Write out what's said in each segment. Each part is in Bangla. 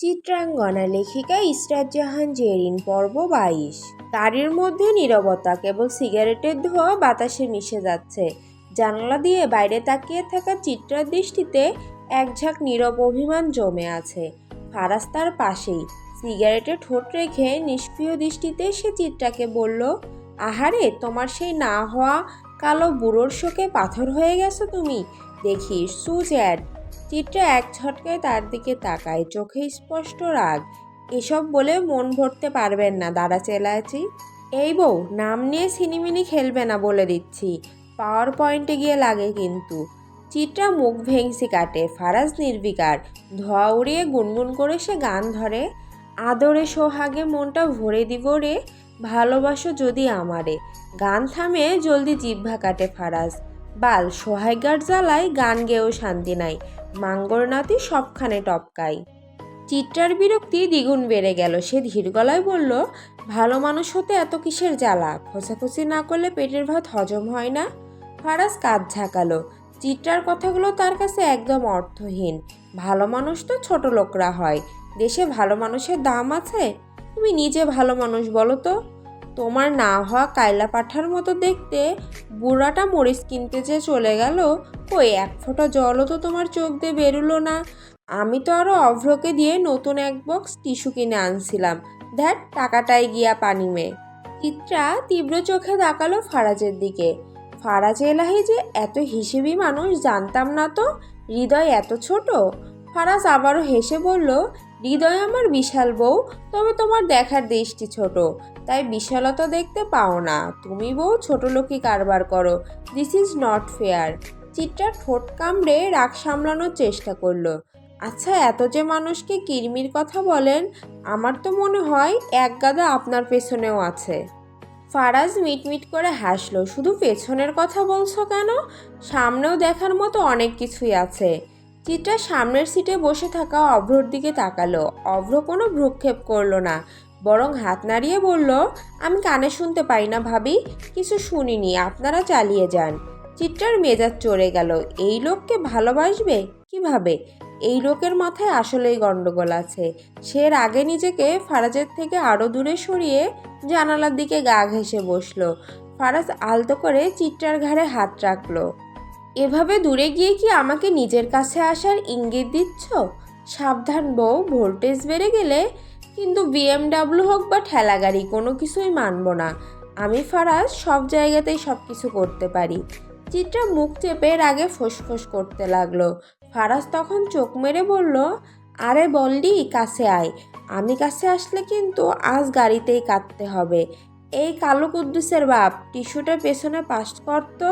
চিত্রাঙ্গনা লেখিকা ইসরাত জাহান জেরিন, পর্ব বাইশ। গাড়ির মধ্যে নীরবতা, কেবল সিগারেটের ধোঁয়া বাতাসে মিশে যাচ্ছে। জানলা দিয়ে বাইরে তাকিয়ে থাকা চিত্রার দৃষ্টিতে একঝাঁক নীরব অভিমান জমে আছে। ফারাজ তার পাশেই সিগারেটে ঠোঁট রেখে নিষ্ক্রিয় দৃষ্টিতে সে চিত্রাকে বলল, আহারে, তোমার সেই না হওয়া কালো বুড়োর শোকে পাথর হয়ে গেছো তুমি। দেখিস সুজ্যাড চিত্রা এক ঝটকায় তার দিকে তাকায়, চোখে স্পষ্ট রাগ। এসব বলে মন ভরতে পারবেন না দাঁড়া চেলাচি। এই বউ, নাম নিয়ে সিনিমিনি খেলবে না বলে দিচ্ছি। পাওয়ার পয়েন্টে গিয়ে লাগে কিন্তু। চিত্রা মুখ ভেংসি কাটে, ফারাজ নির্বিকার। ধোয়া উড়িয়ে গুনগুন করে সে গান ধরে। আদরে সোহাগে মনটা ভরে দিব রে, ভালোবাসো যদি আমারে। গান থামে জলদি জিহ্বা কাটে ফারাজ। বাল সোহাইগার জ্বালায় গান গেয়েও শান্তি নাই। মাঙ্গর নাতি সবখানে টপকাই চিত্রার বিরক্তি দ্বিগুণ বেড়ে গেল। সে ধীর গলায় বলল, ভালো মানুষ হতে এত কিসের জ্বালা? খোঁচাখুচি না করলে পেটের ভাত হজম হয় না? ফারাজ কাঁধ ঝাঁকালো। চিত্রার কথাগুলো তার কাছে একদম অর্থহীন। ভালো মানুষ তো ছোট লোকরা হয়। দেশে ভালো মানুষের দাম আছে? তুমি নিজে ভালো মানুষ বলো তো? তোমার না হওয়া কায়লা পাঠার মতো দেখতে বুড়াটা মরিচ কিনতে যে চলে গেল, কই, এক ফোঁটা জলও তো তোমার চোখ দিয়ে বেরুলো না। আমি তো আরও অভ্রকে দিয়ে নতুন এক বক্স টিস্যু কিনে আনছিলাম। দেখ টাকাটাই গিয়া পানি মে চিত্রা তীব্র চোখে তাকালো ফারাজের দিকে। ফারাজ এলাহি যে এত হিসেবি মানুষ জানতাম না তো, হৃদয় এত ছোট। ফারাজ আবারও হেসে বলল, হৃদয় আমার বিশাল বউ, তবে তোমার দেখার দৃষ্টি ছোট। তাই বিশালতা দেখতে পাও না। তুমি বউ, ছোট লোকই কারবার করো। This is not fair Chitra ঠোঁট কামড়ে রাগ সামলানোর চেষ্টা করল। আচ্ছা এত যে মানুষকে কিরমির কথা বলেন, আমার তো মনে হয় এক গাদা আপনার পেছনেও আছে। ফারাজ মিটমিট করে হাসলো। শুধু পেছনের কথা বলছো কেন? সামনেও দেখার মতো অনেক কিছুই আছে। চিত্রা সামনের সিটে বসে থাকা অভ্রর দিকে তাকালো। অভ্র কোনো ভ্রুক্ষেপ করল না। বরং হাত নাড়িয়ে বলল, আমি কানে শুনতে পাই না ভাবি, কিছু শুনিনি, আপনারা চালিয়ে যান। চিত্রার মেজাজ চড়ে গেল, এই লোককে ভালোবাসবে? কীভাবে? এই লোকের মাথায় আসলেই গন্ডগোল আছে। সে আগে নিজেকে ফারাজের থেকে আরও দূরে সরিয়ে জানালার দিকে গা ঘেঁষে বসল। ফারাজ আলতো করে চিত্রার ঘাড়ে হাত রাখল, এভাবে দূরে গিয়ে কি আমাকে নিজের কাছে আসার ইঙ্গিত দিচ্ছ? সাবধান বউ, ভোল্টেজ বেড়ে গেলে কিন্তু বিএমডাব্লিউ হোক বা ঠেলা গাড়ি, কোনো কিছুই মানব না। আমি ফারাজ, সব জায়গাতেই সব কিছু করতে পারি। চিত্রা মুখ চেপে রাগে ফোসফোস করতে লাগল। ফারাজ তখন চোখ মেরে বলল, আরে বললি কাছে আয়। আমি কাছে আসলে কিন্তু আজ গাড়িতেই কাটতে হবে। এই কালো কুদ্দুসের বাপ টিস্যুটা পেছনে পাস করতো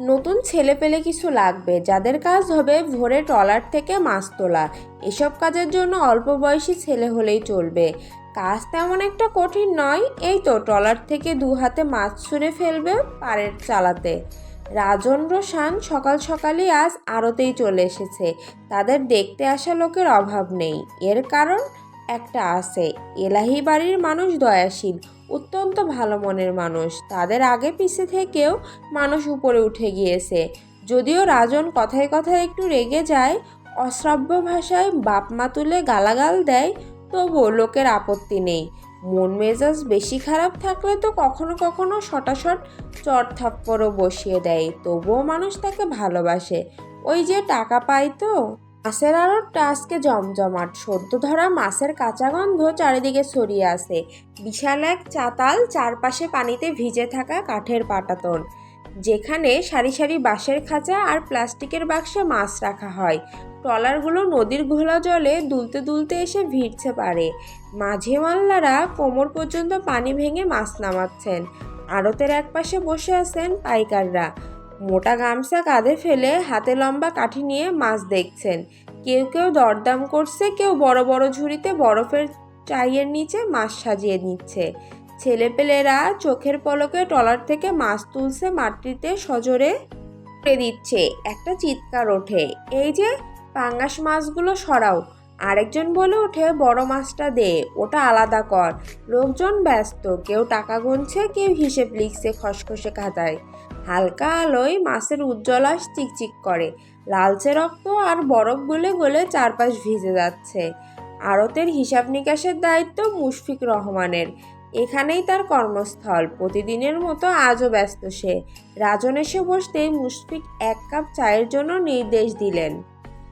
নতুন ছেলে পেলে কিছু লাগবে, যাদের কাজ হবে ভোরে ট্রলার থেকে মাছ তোলা। এসব কাজের জন্য অল্প বয়সী ছেলে হলেই চলবে। কাজ তেমন একটা কঠিন নয়, এই তো ট্রলার থেকে দু হাতে মাছ ছুঁড়ে ফেলবে পাড়ের চালাতে। রাজন রোশান সকাল সকালই আজ আড়তেই চলে এসেছে। তাদের দেখতে আসা লোকের অভাব নেই। এর কারণ একটা আছে, এলাহি বাড়ির মানুষ দয়াশীল। অত্যন্ত ভালো মনের মানুষ। তাদের আগে পিছে থেকেও মানুষ উপরে উঠে গিয়েছে। যদিও রাজন কথায় কথায় একটু রেগে যায়, অশ্রাব্য ভাষায় বাপ মা তুলে গালাগাল দেয়, তবুও লোকের আপত্তি নেই। মন মেজাজ বেশি খারাপ থাকলে তো কখনো কখনো শটাশট চট থাপ্পড়ও বসিয়ে দেয়, তবুও মানুষ তাকে ভালোবাসে। ওই যে টাকা পায় তো। মাছের আড়তটা আজকে জমজমাট। সদ্য ধরা মাছের কাঁচা গন্ধ চারিদিকে ছড়িয়ে আছে। বিশাল এক চাতাল চারপাশে পানিতে ভিজে থাকা কাঠের পাটাতন। যেখানে সারি সারি বাঁশের খাঁচা আর প্লাস্টিকের বাক্সে মাছ রাখা হয়। ট্রলারগুলো নদীর ঘোলা জলে দুলতে দুলতে এসে ভিড়ছে পারে। মাঝে মাল্লারা কোমর পর্যন্ত পানি ভেঙে মাছ নামাচ্ছেন। আড়তের একপাশে বসে আছেন পাইকাররা। মোটা গামছা কাঁধে ফেলে হাতে লম্বা কাঠি নিয়ে মাছ দেখছেন। কেউ কেউ দরদাম করছে, কেউ বড় বড় ঝুড়িতে বরফের চাইয়ের নিচে মাছ সাজিয়ে নিচ্ছে। ছেলেপেলেরা চোখের পলকে ট্রলার থেকে মাছ তুলছে, মাটিতে সজোরে করে দিচ্ছে। একটা চিৎকার ওঠে, এই যে, পাঙ্গাস মাছগুলো সরাও। আরেকজন বলে ওঠে, বড় মাছটা দে, ওটা আলাদা কর। লোকজন ব্যস্ত, কেউ টাকা গুনছে, কেউ হিসেব লিখছে খসখসে খাতায়। হালকা আলোয় মাছের উজ্জ্বলাস চিকচিক করে। লালচে রক্ত আর বরফ গলে গলে চারপাশ ভিজে যাচ্ছে। আড়তের হিসাব নিকাশের দায়িত্ব মুশফিক রহমানের। এখানেই তার কর্মস্থল। প্রতিদিনের মতো আজও ব্যস্ত সে। রাজন এসে বসতেই মুশফিক এক কাপ চায়ের জন্য নির্দেশ দিলেন।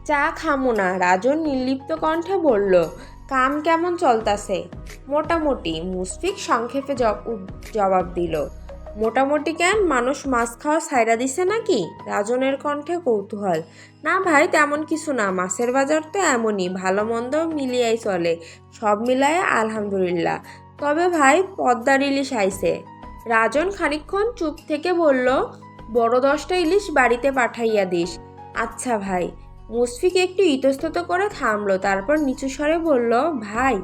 চা খামো না, রাজন নির্লিপ্ত কণ্ঠে বলল, কাম কেমন চলতাছে? মোটামুটি, মুশফিক সংক্ষেপে জব- জবাব দিল। মোটামুটি কেন? মানুষ মাছ খাওয়া সাইরা দিছে নাকি? রাজনের কণ্ঠে কৌতূহল। না ভাই, তেমন কিছু না। মাছের বাজার তো এমনই, ভালো মন্দ মিলিয়াই চলে। সব মিলায় আলহামদুলিল্লাহ। তবে ভাই, পদ্মার ইলিশ আইছে। রাজন খানিকক্ষণ চুপ থেকে বলল, বড় দশটা ইলিশ বাড়িতে পাঠাইয়া দিস। আচ্ছা ভাই। মুশফিক একটু ইতস্তত করে থামলো, তারপর নিচু স্বরে বলল, ভাই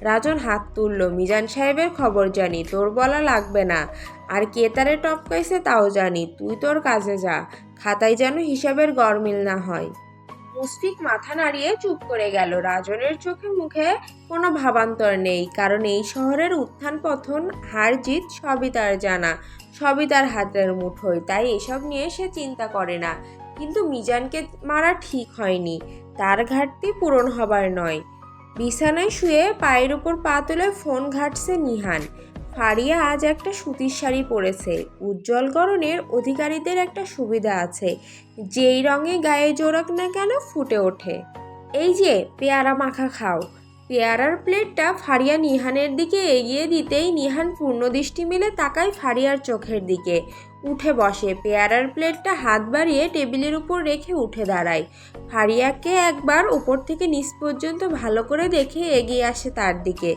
রাজন হাত তুলল। মিজান সাহেবের খবর জানি, তোর বলা লাগবে না। আর কে তারে টপকাইছে তাও জানি, তুই তোর কাজে যা। খাতায় যেন হিসাবের গরমিল না হয়। মুশফিক মাথা নাড়িয়ে চুপ করে গেল। রাজনের চোখে মুখে কোনো ভাবান্তর নেই, কারণ এই শহরের উত্থান পথন হার জিত সবই তার জানা, সবই তার হাতের মুঠোয়। তাই এসব নিয়ে সে চিন্তা করে না। কিন্তু মিজানকে মারা ঠিক হয়নি। তার ঘাটতি পূরণ হবার নয়। বিছানায় শুয়ে পায়ের উপর পা তুলে ফোন ঘাটছে নিহান। ফারিয়া আজ একটা সুতির শাড়ি পরেছে। উজ্জ্বল গরনের অধিকারীদের একটা সুবিধা আছে। যেই রঙে গায়ে জোরাক না কেন ফুটে ওঠে। এই যে, পেয়ারা মাখা খাও। পেয়ারার প্লেটটা ফারিয়া নিহানের দিকে এগিয়ে দিতেই নিহান পূর্ণ দৃষ্টি মেলে তাকায় ফারিয়ার চোখের দিকে। উঠে বসে। পেয়ারার প্লেটটা হাত বাড়িয়ে টেবিলের উপর রেখে উঠে দাঁড়ায়। ফারিয়াকে একবার উপর থেকে নিচ পর্যন্ত ভালো করে দেখে এগিয়ে আসে তার দিকে।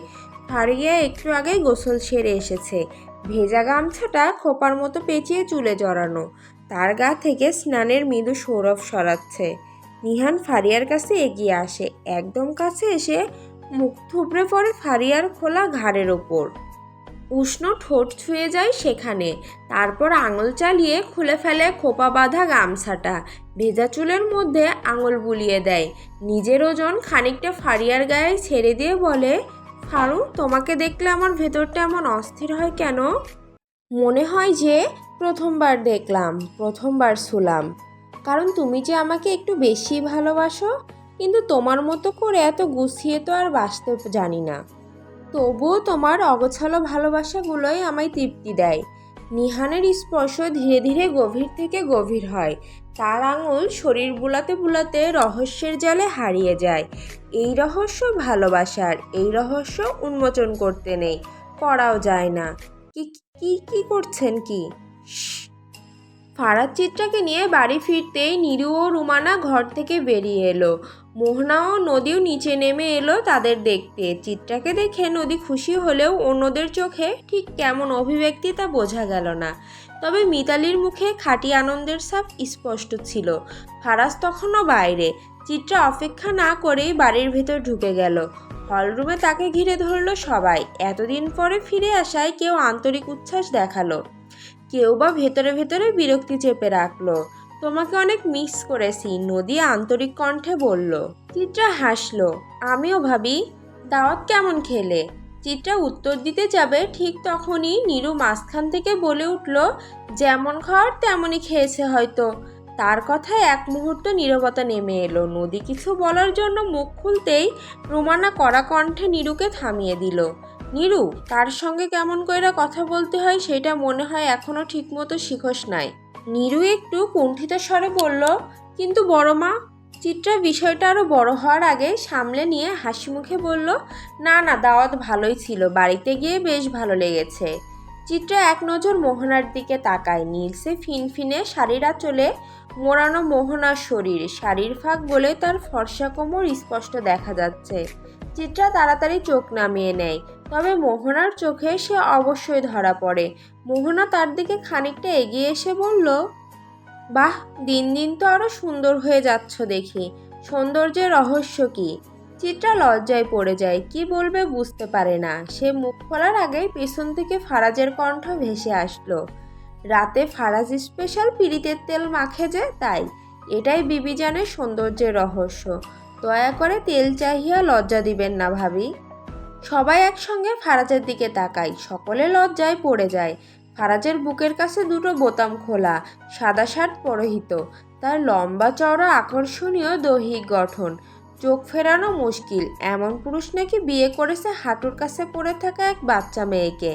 ফারিয়া একটু আগেই গোসল সেরে এসেছে। ভেজা গামছাটা খোপার মতো পেঁচিয়ে চুলে জড়ানো। তার গা থেকে স্নানের মৃদু সৌরভ সরাচ্ছে। নিহান ফারিয়ার কাছে এগিয়ে আসে। একদম কাছে এসে মুখ থুবড়ে পড়ে ফারিয়ার খোলা ঘাড়ের ওপর। উষ্ণ ঠোঁট ছুঁয়ে যায় সেখানে। তারপর আঙুল চালিয়ে খুলে ফেলে খোপা বাঁধা গামছাটা। ভেজা চুলের মধ্যে আঙুল বুলিয়ে দেয়। নিজের ওজন খানিকটা ফারিয়ার গায়ে ছেড়ে দিয়ে বলে, ফারু, তোমাকে দেখলে আমার ভেতরটা এমন অস্থির হয় কেন? মনে হয় যে প্রথমবার দেখলাম, প্রথমবার শুলাম। কারণ তুমি যে আমাকে একটু বেশি ভালোবাসো, কিন্তু তোমার মতো করে এত গুছিয়ে তো আর বাঁচতে জানি না। তবুও তোমার অগোছালো ভালোবাসাগুলোই আমায় তৃপ্তি দেয়। নিহানের স্পর্শ ধীরে ধীরে গভীর থেকে গভীর হয়। তার আঙুল শরীর বুলাতে বুলাতে রহস্যের জালে হারিয়ে যায়। এই রহস্য ভালোবাসার, এই রহস্য উন্মোচন করতে নেই করাও যায় না। কি কি কি করছেন কি? ফারাদ চিত্রাকে নিয়ে বাড়ি ফিরতেই নিরু ও রুমানা ঘর থেকে বেরিয়ে এলো। মোহনা ও নদীও নিচে নেমে এলো তাদের দেখতে। চিত্রাকে দেখে নদী খুশি হলেও অন্যদের চোখে ঠিক কেমন অভিব্যক্তি তা বোঝা গেল না। তবে মিতালির মুখে খাঁটি আনন্দের ছাপ স্পষ্ট ছিল। ফারাজ তখনও বাইরে। চিত্রা অপেক্ষা না করেই বাড়ির ভেতর ঢুকে গেল। হলরুমে তাকে ঘিরে ধরলো সবাই। এতদিন পরে ফিরে আসায় কেউ আন্তরিক উচ্ছ্বাস দেখাল। কেউ বা ভেতরে ভেতরে বিরক্তি চেপে রাখল। তোমাকে অনেক মিস করেছি, নদী আন্তরিক কণ্ঠে বলল। চিত্রা হাসলো। আমিও ভাবি, দাওয়াত কেমন খেলে? চিত্রা উত্তর দিতে যাবে ঠিক তখনই নিরু মাঝখান থেকে বলে উঠল, যেমন খাওয়ার তেমনই খেয়েছে হয়তো। তার কথায় এক মুহূর্ত নীরবতা নেমে এলো। নদী কিছু বলার জন্য মুখ খুলতেই রোমানা কড়া কণ্ঠে নীরুকে থামিয়ে দিল। নিরু, তার সঙ্গে কেমন কইরা কথা বলতে হয় সেটা মনে হয় এখনও ঠিকমতো শিখস নাই। নিরু একটু কুণ্ঠিত স্বরে বলল, কিন্তু বড় মা চিত্রা বিষয়টা আরও বড় হওয়ার আগে সামলে নিয়ে হাসি মুখে বলল, না না, দাওয়াত ভালোই ছিল, বাড়িতে গিয়ে বেশ ভালো লেগেছে। চিত্রা এক নজর মোহনার দিকে তাকায়, নীলসে ফিনফিনে শাড়িরা চলে মোড়ানো মোহনার শরীর, শাড়ির ফাঁক বলে তার ফর্সা কোমর স্পষ্ট দেখা যাচ্ছে। চিত্রা তাড়াতাড়ি চোখ নামিয়ে নেয় তবে মোহনার চোখে সে অবশ্যই ধরা পড়ে। মোহনা তার দিকে খানিকটা এগিয়ে এসে বলল, বাহ, দিন দিন তো আরও সুন্দর হয়ে যাচ্ছ দেখি। সৌন্দর্যের রহস্য কি? চিত্রা লজ্জায় পড়ে যায়, কি বলবে বুঝতে পারে না। সে মুখ খোলার আগেই পেছন থেকে ফারাজের কণ্ঠ ভেসে আসলো। রাতে ফারাজ স্পেশাল পিরিতের তেল মাখে যে, তাই। এটাই বিবিজানের সৌন্দর্যের রহস্য। দয়া করে তেল চাহিয়া লজ্জা দিবেন না ভাবি। সবাই একসঙ্গে ফারাজের দিকে তাকায়, সকলে লজ্জায় পড়ে যায়। ফারাজের বুকের কাছে দুটো বোতাম খোলা, সাদা শার্ট পরহিত। তার লম্বা চওড়া আকর্ষণীয় দৈহিক গঠন। চোখ ফেরানো মুশকিল, এমন পুরুষ নাকি বিয়ে করেছে হাঁটুর কাছে পড়ে থাকা এক বাচ্চা মেয়েকে।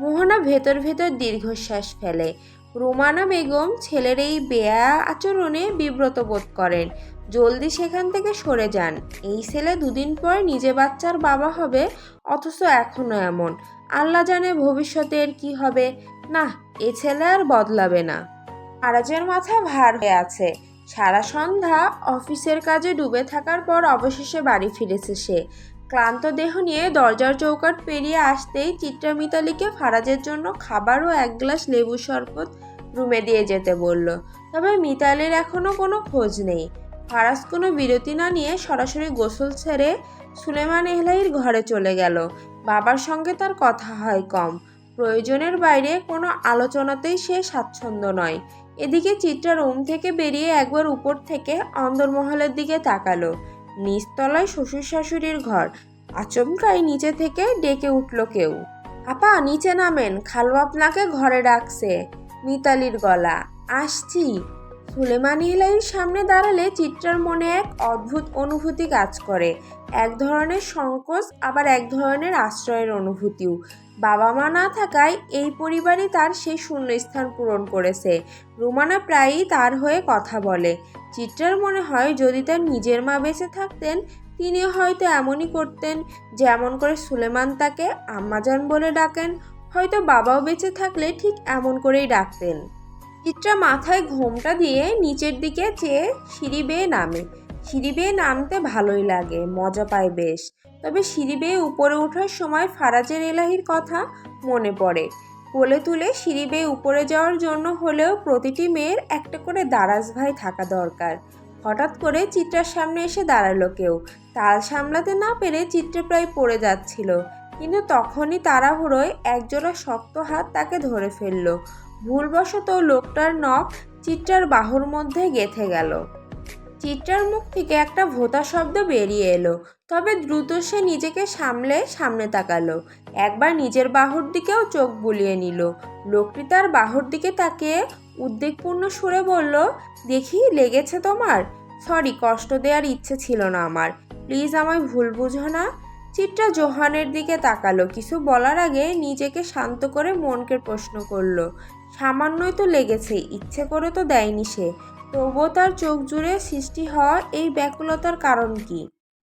মোহনা ভেতর ভেতর দীর্ঘশ্বাস ফেলে। রোমানা বেগম ছেলের এই বেয়া আচরণে বিব্রত বোধ করেন। জলদি সেখান থেকে সরে যান। এই ছেলে দুদিন পর নিজে বাচ্চার বাবা হবে, অথচ এখনও এমন। আল্লাহ জানে ভবিষ্যতের কি হবে। না, এ ছেলে আর বদলাবে না। আরাজের মাথা ভার হয়ে আছে। সারা সন্ধ্যা অফিসের কাজে ডুবে থাকার পর অবশেষে বাড়ি ফিরেছে সে। ক্লান্ত দেহ নিয়ে দরজার চৌকাট পেরিয়ে আসতেই চিত্রা মিতালিকে ফারাজের জন্য খাবার ও এক গ্লাস লেবু শরবত রুমে দিয়ে যেতে বলল। তবে মিতালির এখনও কোনো খোঁজ নেই। ফারাজ কোনো বিরতি না নিয়ে সরাসরি গোসল ছেড়ে সুলেমান এহলাইয়ের ঘরে চলে গেল। বাবার সঙ্গে তার কথা হয় কম। প্রয়োজনের বাইরে কোনো আলোচনাতেই সে স্বাচ্ছন্দ্য নয়। এদিকে চিত্রা রুম থেকে বেরিয়ে একবার উপর থেকে অন্দরমহলের দিকে তাকালো। নিচতলায় শ্বশুর শাশুড়ির ঘর। আচমকাই নিচে থেকে ডেকে উঠল কেউ। আপা, নিচে নামেন। খালু আপনাকে ঘরে ডাকছে। মিতালির গলা। আসছি। সুলেমান হিলাইয়ের সামনে দাঁড়ালে চিত্রার মনে এক অদ্ভুত অনুভূতি কাজ করে। এক ধরনের সংকোচ, আবার এক ধরনের আশ্রয়ের অনুভূতিও। বাবা মা না থাকায় এই পরিবারই তার সেই শূন্যস্থান পূরণ করেছে। রুমানা প্রায়ই তার হয়ে কথা বলে। চিত্রার মনে হয় যদি তার নিজের মা বেঁচে থাকতেন তিনি হয়তো এমনই করতেন যেমন করে সুলেমান তাকে আম্মাজান বলে ডাকেন। হয়তো বাবাও বেঁচে থাকলে ঠিক এমন করেই ডাকতেন। চিত্রা মাথায় ঘোমটা দিয়ে নিচের দিকে চেয়ে সিঁড়ি বেয়ে নামে। সিঁড়ি বেয়ে নামতে ভালোই লাগে, মজা পায় বেশ। তবে সিঁড়ি বেয়ে উপরে ওঠার সময় ফারাজের এলাহির কথা মনে পড়ে। কোলে তুলে সিঁড়ি বেয়ে উপরে যাওয়ার জন্য হলেও প্রতিটি মেয়ের একটা করে দারাজ ভাই থাকা দরকার। হঠাৎ করে চিত্রার সামনে এসে দাঁড়াল কেউ। তাল সামলাতে না পেরে চিত্রে প্রায় পড়ে যাচ্ছিল। কিন্তু তখনই তাড়াহুড়োয় একজোড়া শক্ত হাত তাকে ধরে ফেলল। ভুলবশত লোকটার নখ চিত্রার বাহুর মধ্যে গেথে গেল। চিত্রার মুখ থেকে একটা ভোতা শব্দ বেরিয়ে এলো, তবে দ্রুত সে নিজেকে সামলে সামনে তাকালো। একবার নিজের বাহুর দিকেও চোখ বুলিয়ে নিল। লোকটি তার বাহুর দিকে তাকিয়ে উদ্বেগপূর্ণ সুরে বলল, দেখি, লেগেছে তোমার? সরি, কষ্ট দেওয়ার ইচ্ছে ছিল না আমার। প্লিজ আমায় ভুল বুঝো না। চিত্রা জোহানের দিকে তাকালো। কিছু বলার আগে নিজেকে শান্ত করে মনকে প্রশ্ন করল। সামান্যই তো লেগেছে, ইচ্ছে করে তো দেয়নি সে। তবুও তার চোখ জুড়ে সৃষ্টি হওয়া এই ব্যাকুলতার কারণ কি?